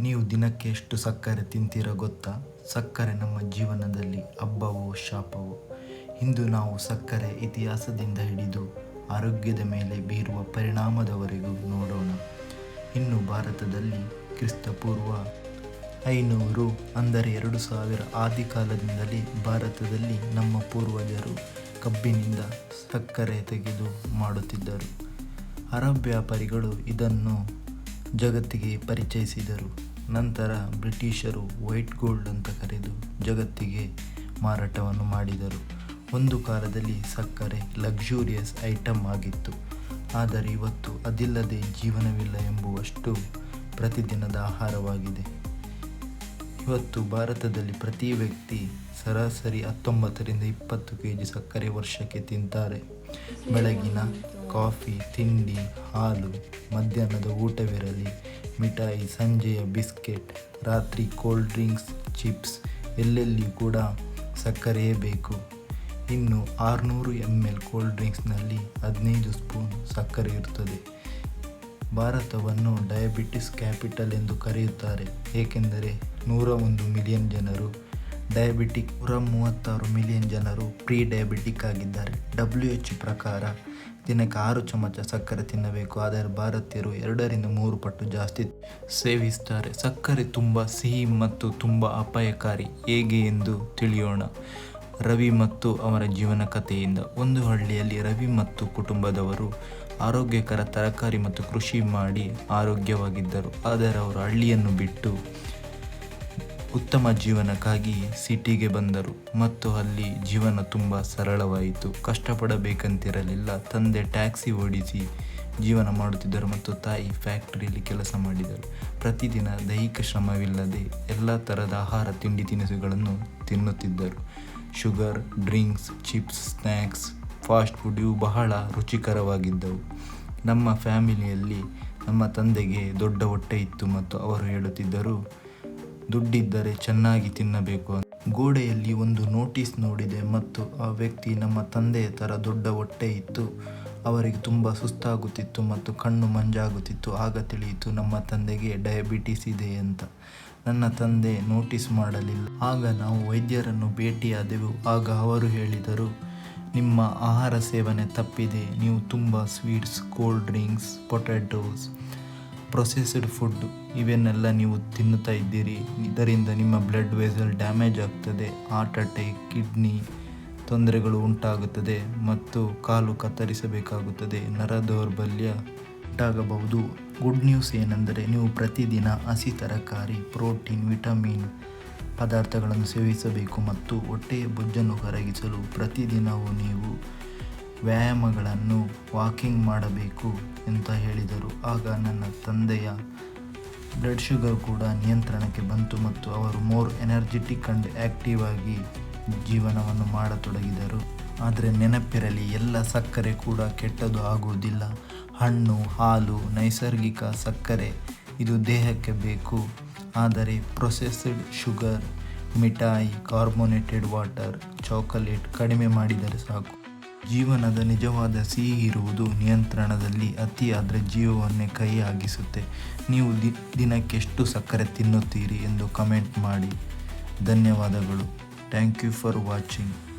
ನೀವು ದಿನಕ್ಕೆ ಎಷ್ಟು ಸಕ್ಕರೆ ತಿಂತೀರ ಗೊತ್ತಾ? ಸಕ್ಕರೆ ನಮ್ಮ ಜೀವನದಲ್ಲಿ ಹಬ್ಬವೋ, ಶಾಪವೋ? ಇಂದು ನಾವು ಸಕ್ಕರೆ ಇತಿಹಾಸದಿಂದ ಹಿಡಿದು ಆರೋಗ್ಯದ ಮೇಲೆ ಬೀರುವ ಪರಿಣಾಮದವರೆಗೂ ನೋಡೋಣ. ಇನ್ನು ಭಾರತದಲ್ಲಿ ಕ್ರಿಸ್ತಪೂರ್ವ ಐನೂರು ಅಂದರೆ ಎರಡು ಸಾವಿರ ಆದಿಕಾಲದಿಂದಲೇ ಭಾರತದಲ್ಲಿ ನಮ್ಮ ಪೂರ್ವಜರು ಕಬ್ಬಿನಿಂದ ಸಕ್ಕರೆ ತೆಗೆದು ಮಾಡುತ್ತಿದ್ದರು. ಅರಬ್ ವ್ಯಾಪಾರಿಗಳು ಇದನ್ನು ಜಗತ್ತಿಗೆ ಪರಿಚಯಿಸಿದರು. ನಂತರ ಬ್ರಿಟಿಷರು ವೈಟ್ ಗೋಲ್ಡ್ ಅಂತ ಕರೆದು ಜಗತ್ತಿಗೆ ಮಾರಾಟವನ್ನು ಮಾಡಿದರು. ಒಂದು ಕಾಲದಲ್ಲಿ ಸಕ್ಕರೆ ಲಕ್ಸುರಿಯಸ್ ಐಟಮ್ ಆಗಿತ್ತು. ಆದರೆ ಇವತ್ತು ಅದಿಲ್ಲದೆ ಜೀವನವಿಲ್ಲ ಎಂಬುವಷ್ಟು ಪ್ರತಿದಿನದ ಆಹಾರವಾಗಿದೆ. ಇವತ್ತು ಭಾರತದಲ್ಲಿ ಪ್ರತಿ ವ್ಯಕ್ತಿ ಸರಾಸರಿ ಹತ್ತೊಂಬತ್ತರಿಂದ ಇಪ್ಪತ್ತು ಕೆ ಜಿ ಸಕ್ಕರೆ ವರ್ಷಕ್ಕೆ ತಿಂತಾರೆ. ಬೆಳಗಿನ ಕಾಫಿ, ತಿಂಡಿ, ಹಾಲು, ಮಧ್ಯಾಹ್ನದ ಊಟವಿರಲಿ, ಮಿಠಾಯಿ, ಸಂಜೆಯ ಬಿಸ್ಕೆಟ್, ರಾತ್ರಿ ಕೋಲ್ಡ್ ಡ್ರಿಂಕ್ಸ್ ಚಿಪ್ಸ್ ಎಲ್ಲೆಲ್ಲಿ ಕೂಡ ಸಕ್ಕರೆಯೇ ಬೇಕು. ಇನ್ನು ಆರುನೂರು ಎಂ ಎಲ್ ಕೋಲ್ಡ್ ಡ್ರಿಂಕ್ಸ್ನಲ್ಲಿ ಹದಿನೈದು ಸ್ಪೂನ್ ಸಕ್ಕರೆ ಇರುತ್ತದೆ ಭಾರತವನ್ನು ಡಯಾಬಿಟಿಸ್ ಕ್ಯಾಪಿಟಲ್ ಎಂದು ಕರೆಯುತ್ತಾರೆ. ಏಕೆಂದರೆ ನೂರ ಒಂದು ಮಿಲಿಯನ್ ಜನರು ಡಯಾಬಿಟಿಕ್ ನೂರ ಮೂವತ್ತಾರು ಮಿಲಿಯನ್ ಜನರು ಪ್ರೀ ಡಯಾಬಿಟಿಕ್ ಆಗಿದ್ದಾರೆ. ಡಬ್ಲ್ಯೂ ಎಚ್ ಪ್ರಕಾರ ದಿನಕ್ಕೆ ಆರು ಚಮಚ ಸಕ್ಕರೆ ತಿನ್ನಬೇಕು. ಆದರೆ ಭಾರತೀಯರು ಎರಡರಿಂದ ಮೂರು ಪಟ್ಟು ಜಾಸ್ತಿ ಸೇವಿಸ್ತಾರೆ. ಸಕ್ಕರೆ ತುಂಬ ಸಿಹಿ ಮತ್ತು ತುಂಬ ಅಪಾಯಕಾರಿ. ಹೇಗೆ ಎಂದು ತಿಳಿಯೋಣ. ರವಿ ಮತ್ತು ಅವರ ಜೀವನ ಕಥೆಯಿಂದ. ಒಂದು ಹಳ್ಳಿಯಲ್ಲಿ ರವಿ ಮತ್ತು ಕುಟುಂಬದವರು ಆರೋಗ್ಯಕರ ತರಕಾರಿ ಮತ್ತು ಕೃಷಿ ಮಾಡಿ ಆರೋಗ್ಯವಾಗಿದ್ದರು. ಆದರೆ ಅವರು ಹಳ್ಳಿಯನ್ನು ಬಿಟ್ಟು ಉತ್ತಮ ಜೀವನಕ್ಕಾಗಿ ಸಿಟಿಗೆ ಬಂದರು. ಮತ್ತು ಅಲ್ಲಿ ಜೀವನ ತುಂಬ ಸರಳವಾಯಿತು. ಕಷ್ಟಪಡಬೇಕಂತಿರಲಿಲ್ಲ. ತಂದೆ ಟ್ಯಾಕ್ಸಿ ಓಡಿಸಿ ಜೀವನ ಮಾಡುತ್ತಿದ್ದರು ಮತ್ತು ತಾಯಿ ಫ್ಯಾಕ್ಟರಿಯಲ್ಲಿ ಕೆಲಸ ಮಾಡಿದರು ಪ್ರತಿದಿನ ದೈಹಿಕ ಶ್ರಮವಿಲ್ಲದೆ ಎಲ್ಲ ಥರದ ಆಹಾರ, ತಿಂಡಿ, ತಿನಿಸುಗಳನ್ನು ತಿನ್ನುತ್ತಿದ್ದರು. Sugar, drinks, chips snacks fast food ಇವು ಬಹಳ ರುಚಿಕರವಾಗಿದ್ದವು. ನಮ್ಮ ಫ್ಯಾಮಿಲಿಯಲ್ಲಿ ನಮ್ಮ ತಂದೆಗೆ ದೊಡ್ಡ ಹೊಟ್ಟೆ ಇತ್ತು ಮತ್ತು ಅವರು ಹೇಳುತ್ತಿದ್ದರು ದುಡ್ಡಿದ್ದರೆ ಚೆನ್ನಾಗಿ ತಿನ್ನಬೇಕು ಗೋಡೆಯಲ್ಲಿ ಒಂದು ನೋಟಿಸ್ ನೋಡಿದೆ ಮತ್ತು ಆ ವ್ಯಕ್ತಿ ನಮ್ಮ ತಂದೆಯ ಥರ ದೊಡ್ಡ ಹೊಟ್ಟೆ ಇತ್ತು. ಅವರಿಗೆ ತುಂಬ ಸುಸ್ತಾಗುತ್ತಿತ್ತು ಮತ್ತು ಕಣ್ಣು ಮಂಜಾಗುತ್ತಿತ್ತು. ಆಗ ತಿಳಿಯಿತು, ನಮ್ಮ ತಂದೆಗೆ ಡಯಾಬಿಟಿಸ್ ಇದೆ ಅಂತ. ನನ್ನ ತಂದೆ ನೋಟಿಸ್ ಮಾಡಲಿಲ್ಲ. ಆಗ ನಾವು ವೈದ್ಯರನ್ನು ಭೇಟಿಯಾದೆವು. ಆಗ ಅವರು ಹೇಳಿದರು, ನಿಮ್ಮ ಆಹಾರ ಸೇವನೆ ತಪ್ಪಿದೆ. ನೀವು ತುಂಬ sweets, cold drinks, potatoes processed food ಇವನ್ನೆಲ್ಲ ನೀವು ತಿನ್ನುತ್ತಾ ಇದ್ದೀರಿ. ಇದರಿಂದ ನಿಮ್ಮ ಬ್ಲಡ್ ವೆಸಲ್ ಡ್ಯಾಮೇಜ್ ಆಗ್ತದೆ. ಹಾರ್ಟ್ ಅಟ್ಯಾಕ್ ಕಿಡ್ನಿ ತೊಂದರೆಗಳು ಉಂಟಾಗುತ್ತದೆ ಮತ್ತು ಕಾಲು ಕತ್ತರಿಸಬೇಕಾಗುತ್ತದೆ. ನರ ದೌರ್ಬಲ್ಯ ಉಂಟಾಗಬಹುದು. ಗುಡ್ ನ್ಯೂಸ್ ಏನೆಂದರೆ ನೀವು ಪ್ರತಿದಿನ ಹಸಿ ತರಕಾರಿ ಪ್ರೋಟೀನ್ ವಿಟಮಿನ್ ಪದಾರ್ಥಗಳನ್ನು ಸೇವಿಸಬೇಕು ಮತ್ತು ಹೊಟ್ಟೆಯ ಬೊಜ್ಜನ್ನು ಕರಗಿಸಲು ಪ್ರತಿದಿನವೂ ನೀವು ವ್ಯಾಯಾಮಗಳನ್ನು ವಾಕಿಂಗ್ ಮಾಡಬೇಕು ಅಂತ ಹೇಳಿದರು. ಆಗ ನನ್ನ ತಂದೆಯ ಬ್ಲಡ್ ಶುಗರ್ ಕೂಡ ನಿಯಂತ್ರಣಕ್ಕೆ ಬಂತು ಮತ್ತು ಅವರು ಮೋರ್ ಎನರ್ಜೆಟಿಕ್ ಆ್ಯಂಡ್ ಆ್ಯಕ್ಟಿವ್ ಆಗಿ ಜೀವನವನ್ನು ಮಾಡತೊಡಗಿದರು. ಆದರೆ ನೆನಪಿರಲಿ, ಎಲ್ಲ ಸಕ್ಕರೆ ಕೂಡ ಕೆಟ್ಟದು ಆಗುವುದಿಲ್ಲ. ಹಣ್ಣು, ಹಾಲು, ನೈಸರ್ಗಿಕ ಸಕ್ಕರೆ, ಇದು ದೇಹಕ್ಕೆ ಬೇಕು. ಆದರೆ ಪ್ರೊಸೆಸ್ಡ್ ಶುಗರ್ ಮಿಠಾಯಿ ಕಾರ್ಬೋನೇಟೆಡ್ ವಾಟರ್ ಚಾಕೊಲೇಟ್ ಕಡಿಮೆ ಮಾಡಿದರೆ ಸಾಕು. ಜೀವನದ ನಿಜವಾದ ಸಿಹಿ ಇರುವುದು ನಿಯಂತ್ರಣದಲ್ಲಿ ಅತಿಯಾದರೆ ಜೀವವನ್ನೇ ಕೈ ಆಗಿಸುತ್ತೆ ನೀವು ದಿ ದಿನಕ್ಕೆ ಎಷ್ಟು ಸಕ್ಕರೆ ತಿನ್ನುತ್ತೀರಿ ಎಂದು ಕಮೆಂಟ್ ಮಾಡಿ. ಧನ್ಯವಾದಗಳು. Thank you for watching.